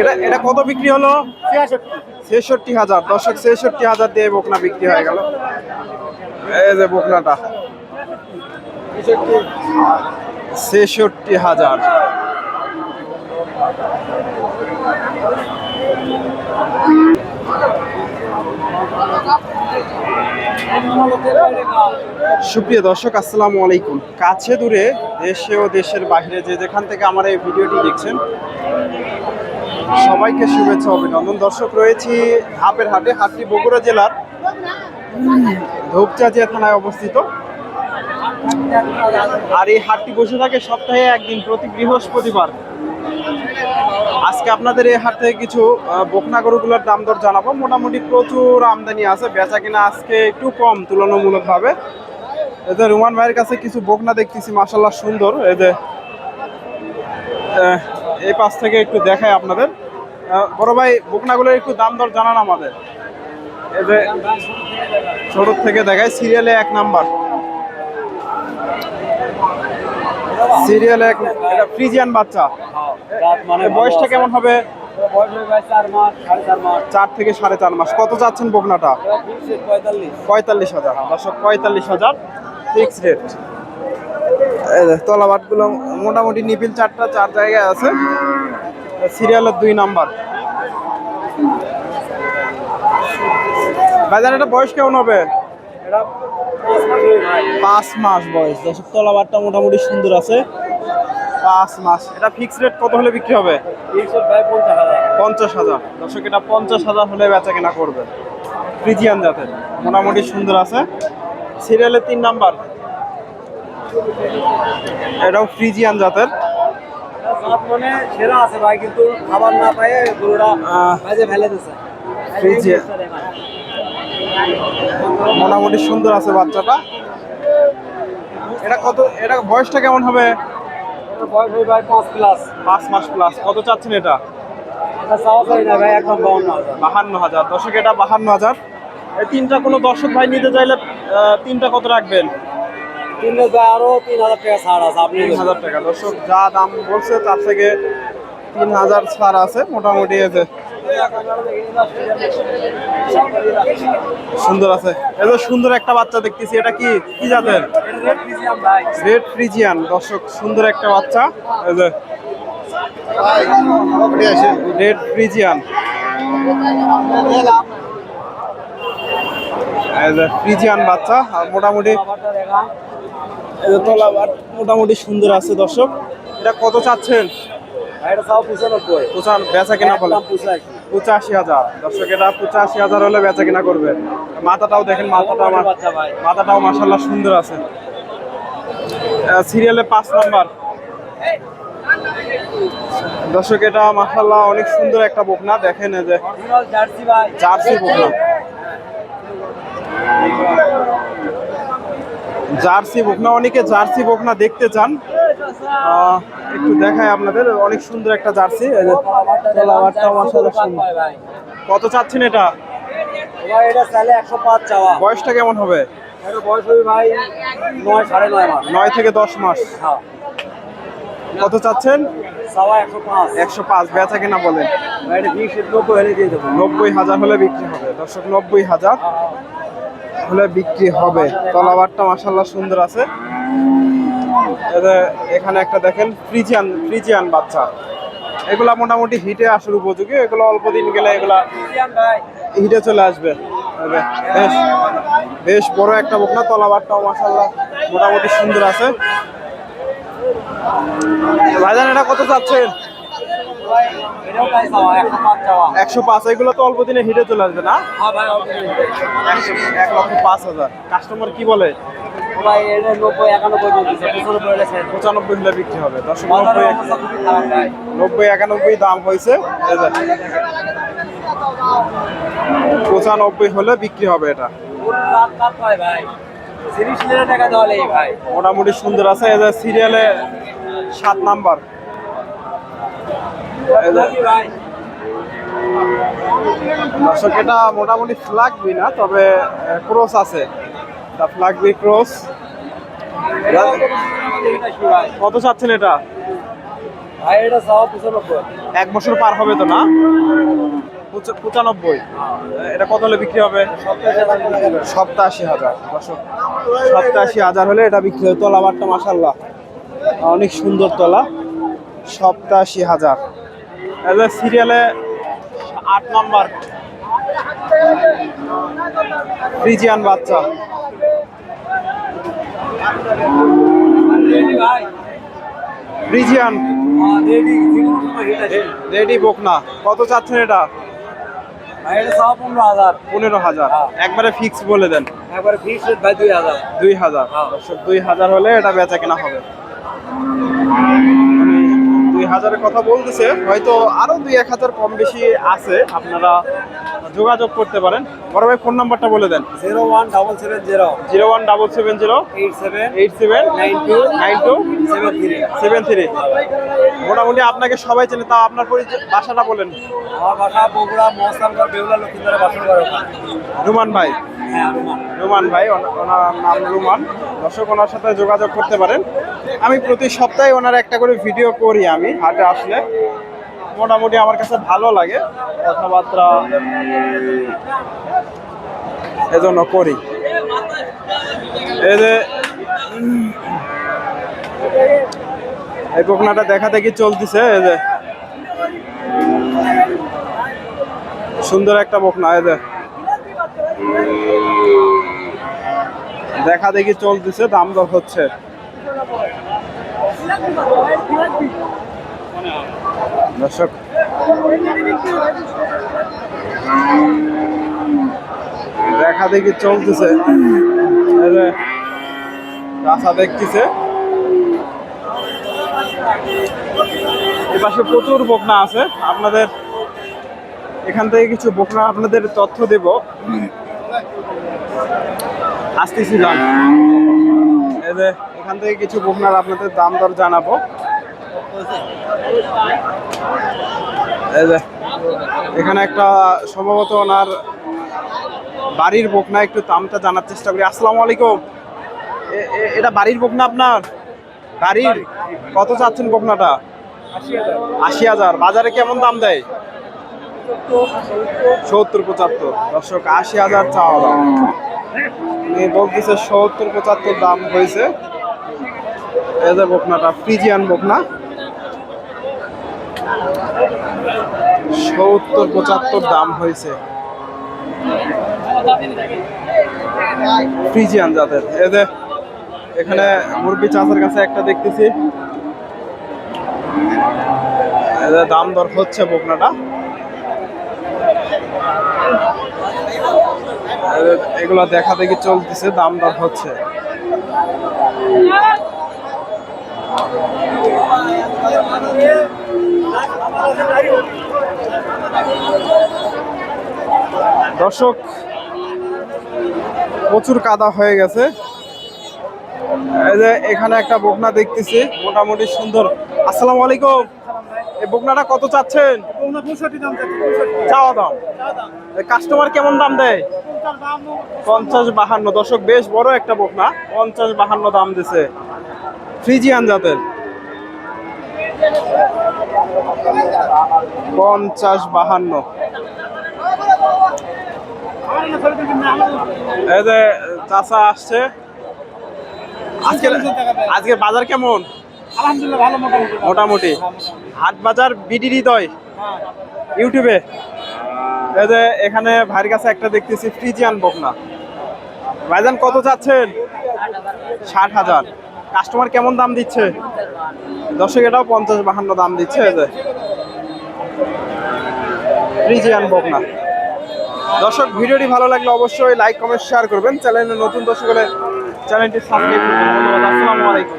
এটা এটা কত বিক্রি হলো? ছেষট্টি হাজার। দর্শক ছেষট্টি হাজার দিয়ে বকনা বিক্রি হয়ে গেল। এই যে বকনাটা। ছেষট্টি হাজার। সুপ্রিয় দর্শক আসসালামু আলাইকুম। কাছে দূরে দেশে ও দেশের বাইরে যে যেখান থেকে আমার এই ভিডিওটি দেখছেন সবাইকে শুভেচ্ছা, অভিনন্দন। দর্শক, রয়েছি হাপের হাটে, হাটটি বগুড়া জেলার ধূপচাচিয়া থানায় অবস্থিত। আর এই হাটটি বসে থাকে সপ্তাহে একদিন, প্রতি বৃহস্পতিবার। আজকে আপনাদের এই হাট থেকে কিছু বকনা গরুগুলোর দাম দর জানাব। মোটামুটি প্রচুর আমদানি আছে, বেচা কিনা আজকে একটু কম তুলনামূলকভাবে। এদের রুমান ভাইয়ের কাছে কিছু বকনা দেখতেছি মাসাল্লাহ সুন্দর। এদের এই পাশ থেকে একটু দেখাই আপনাদের। বড় ভাই বকনাগুলোর একটু দাম দর জানান আমাদের। এই যে ছোট থেকে দেখায় সিরিয়ালে এক নাম্বার। সিরিয়ালে এক এটা ফ্রিজিয়ান বাচ্চা। মানে বয়সটা কেমন হবে? চার থেকে সাড়ে চার মাস। কত যাচ্ছেন বকনাটা? পঁয়তাল্লিশ। হাজার। দর্শক পঁয়তাল্লিশ হাজার ফিক্স রেট তলাবাটগুলো মোটামুটি নিপিল চারটা চার জায়গায় আছে। সিরিয়ালের দুই নাম্বার। বাজার এটা বয়স কেমন হবে? পাঁচ মাস। বয়স। দর্শক তলাবারটা মোটামুটি সুন্দর আছে। পাঁচ মাস। এটা ফিক্স রেট কত হলে বিক্রি হবে? পঞ্চাশ হাজার। দর্শক এটা পঞ্চাশ হাজার হলে বেচা কেনা করবে। ফ্রিজিয়ান জাতের। মোটামুটি সুন্দর আছে। সিরিয়ালের তিন নাম্বার। এটাও ফ্রিজিয়ান জাতের। মানে সেরা আছে ভাই কিন্তু খাবার না পায়ে গরুরা ফেলে ফ্রিজিয়ান। মোটামুটি সুন্দর আছে বাচ্চাটা। এটা কত এটা বয়সটা কেমন হবে? বয়স ভাই পাঁচ প্লাস পাঁচ মাস প্লাস কত চাচ্ছেন এটা? বাহান্ন হাজার। দর্শক এটা বাহান্ন হাজার। এই তিনটা কোনো দর্শক ভাই নিতে চাইলে তিনটা কত রাখবেন? তিন হাজার আরও তিন হাজার টাকা ছাড় আছে, আপনি তিন হাজার টাকা। দর্শক, যা দাম বলছে তার থেকে তিন হাজার ছাড় আছে মোটামুটি এতে সুন্দর আছে। এই সুন্দর একটা বাচ্চা দেখতেছি। এটা কি? কি জাতের? Red Friesian. দর্শক, সুন্দর একটা বাচ্চা। এই যে। Red Friesian. ফ্রিজিয়ান বাচ্চা মোটামুটি মোটামুটি সুন্দর আছে দর্শক। এটা কত চাচ্ছেন? বেচা কেনা বলে। পঁচাশি। হাজার। দর্শক এটা পঁচাশি হাজার হলে বেচা কেনা করবে। মাথাটাও দেখেন মাথাটা আমার মাথাটাও মাসাল্লাহ সুন্দর আছে। সিরিয়ালে পাঁচ নাম্বার। দর্শক এটা মাসাল্লাহ অনেক সুন্দর একটা বকনা। দেখেন এই যে জার্সি বকনা। জার্সি বকনা অনেকে জার্সি বকনা দেখতে চান। একটু দেখাই আপনাদের অনেক সুন্দর একটা জার্সি। কত চাচ্ছেন এটা? বয়সটা কেমন হবে? নয় থেকে দশ মাস। হ্যাঁ। কত চাচ্ছেন? একশো পাঁচ। বেচা কিনা বলেন। নব্বই হাজার হলে বিক্রি হবে। দর্শক নব্বই হাজার। হলে বিক্রি হবে। তলাবারটা মাসাল্লাহ সুন্দর আছে। এখানে একটা দেখেন ফ্রিজিয়ান ফ্রিজিয়ান বাচ্চা। এগুলা মোটামুটি হিটে আসার উপযোগী। এগুলো অল্প দিন গেলে এগুলা হিটে চলে আসবে। বেশ বেশ বড় একটা বকনা, তলাবারটাও মাসাল্লাহ মোটামুটি সুন্দর আছে। ভাইজান, এটা কত চাচ্ছেন ভাই এটাও তাই চাওয়া একশো পাঁচ এগুলো তো অল্প দিনে হিটে চলে আসবে না? হ্যাঁ এক লক্ষ পাঁচ হাজার। কাস্টমার কি বলে? পঁচানব্বই হলে বিক্রি হবে। দশ নব্বই একানব্বই দাম হয়েছে। পঁচানব্বই হলে বিক্রি হবে এটা। মোটামুটি সুন্দর আছে। সিরিয়ালে সাত নাম্বার। দর্শক এটা মোটামুটি ফ্লাগবি না তবে ক্রস আছে। তা ফ্লাগবি ক্রস কত চাচ্ছেন এটা? এক বছর পার হবে তো না? পঁচা- পঁচানব্বই। এটা কত হলে বিক্রি হবে? সপ্তাশি হাজার। সপ্তাশি হাজার হলে এটা বিক্রি হয় তলাবারটা মাসাল্লাহ অনেক সুন্দর তলা। সপ্তাশি হাজার। সিরিয়ালে আট নম্বর ফ্রিজিয়ান বাচ্চা। ফ্রিজিয়ান রেডি বকনা কত চাচ্ছেন এটা? পনেরো হাজার। একবারে বলে দেন। একবারে দুই হাজার। দুই হাজার। দুই হাজার হলে এটা বেচা কেনা হবে। হাজারের কথা বলতেছে হয়তো আরও দুই এক হাজার কম বেশি আছে আপনারা যোগাযোগ করতে পারেন। বড় ভাই ফোন নাম্বারটা বলে দেন। Zero one double seven zero. Zero one double seven zero. Eight seven. Eight seven. Nine two. Nine two. Seven three. Seven three. মোটামুটি আপনাকে সবাই চেনে তা আপনার পরিচয় বাসাটা বলেন। আমার বাসা বগুড়া রুমান ভাই। হ্যাঁ রুমান ভাই ওনা- ওনার নাম রুমান। দর্শক ওনার সাথে যোগাযোগ করতে পারেন। আমি প্রতি সপ্তাহে ওনার একটা করে ভিডিও করি আমি, হাটে আসলে। মোটামুটি আমার কাছে ভালো লাগে, কথাবার্তা এজন্য করি। এই যে, এই দেখা দেখি চলতেছে? এই যে, সুন্দর একটা বকনা এই যে। দেখা দেখি চলতেছে? দাম দর হচ্ছে। দর্শক দেখা দেখি চলতেছে। রাস্তা দেখতেছে। এপাশে প্রচুর বকনা আছে। আপনাদের এখান থেকে কিছু বকনা আপনাদের তথ্য দেব। আসতেছিলাম এই যে এখান থেকে কিছু বকনার আপনাদের দাম দর জানাব। এখানে একটা সম্ভবত ওনার বাড়ির বকনা একটু দামটা জানার চেষ্টা করি। আসসালামু আলাইকুম। এটা বাড়ির বকনা আপনার? বাড়ির? কত চাচ্ছেন বকনাটা? আশি হাজার। বাজারে কেমন দাম দেয়? সত্তর পঁচাত্তর। দর্শক, আশি হাজার চাওয়া দাম। বলতেছে সত্তর পঁচাত্তর দাম হয়েছে। এই যে বকনাটা ফ্রিজিয়ান বকনা। সত্তর, পঁচাত্তর দাম হয়েছে। ফ্রিজিয়ান জাতের। এই এখানে মুরগি চাষের কাছে একটা দেখতেছি। যে দাম দর হচ্ছে বকনাটা। এগুলো দেখা দেখি চলতেছে, দাম দর হচ্ছে। দর্শক প্রচুর কাদা হয়ে গেছে। এই যে এখানে একটা বকনা দেখতেছি মোটামুটি সুন্দর। আসসালামু আলাইকুম। এই বকনাটা কত চাচ্ছেন? চাওয়া দাম। কাস্টমার কেমন দাম দেয়? পঞ্চাশ বাহান্ন। দশক বেশ বড় একটা বকনা। পঞ্চাশ বাহান্ন দাম দিছে। ফ্রিজিয়ান জাতের। পঞ্চাশ বাহান্ন। এই যে চাষা আসছে। আজকে আজকে বাজার কেমন? আলহামদুলিল্লাহ ভালো মোটামুটি। মোটামুটি। হাট বাজার বিডি হৃদয়। ইউটিউবে। এই যে এখানে ভাইয়ের কাছে একটা দেখতেছি ফ্রিজিয়ান বকনা। ভাইজান কত চাচ্ছেন? ষাট হাজার। কাস্টমার কেমন দাম দিচ্ছে? দর্শক, এটাও পঞ্চাশ বাহান্ন দাম দিচ্ছে যে। ফ্রিজিয়ান বকনা। দর্শক, ভিডিওটি ভালো লাগলে অবশ্যই লাইক কমেন্ট শেয়ার করবেন। চ্যানেলে নতুন দর্শক হলে চ্যানেলটি সাবস্ক্রাইব করবেন। আসসালামু আলাইকুম।